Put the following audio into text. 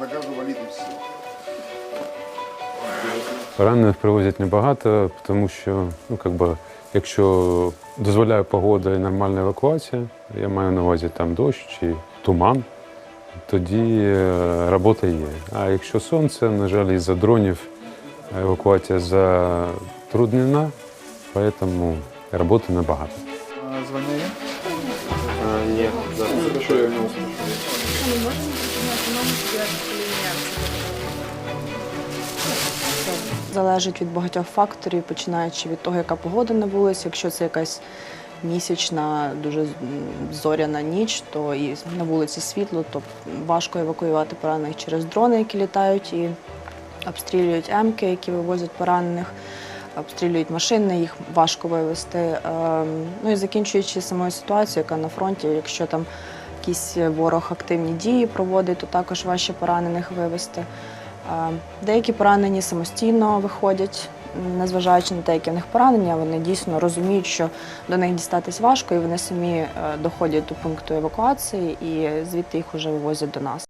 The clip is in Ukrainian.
заказували. Ранених привозять небагато, тому що, ну, как би, якщо дозволяє погода і нормальна евакуація, я маю на увазі там дощ чи туман, тоді е, робота є. А якщо сонце, на жаль, із-за дронів е, евакуація затруднена, тому роботи небагато. Звання? Ні, зараз. Що я не услышу? Залежить від багатьох факторів, починаючи від того, яка погода на вулиці. Якщо це якась місячна, дуже зоряна ніч, то і на вулиці світло, то важко евакуювати поранених через дрони, які літають і обстрілюють емки, які вивозять поранених, обстрілюють машини, їх важко вивезти. Ем, Ну і закінчуючи самою ситуацією, яка на фронті, якщо там якийсь ворог активні дії проводить, то також важче поранених вивезти. Е, Деякі поранені самостійно виходять, незважаючи на те, які в них поранення, вони дійсно розуміють, що до них дістатись важко, і вони самі е, доходять до пункту евакуації і звідти їх уже вивозять до нас.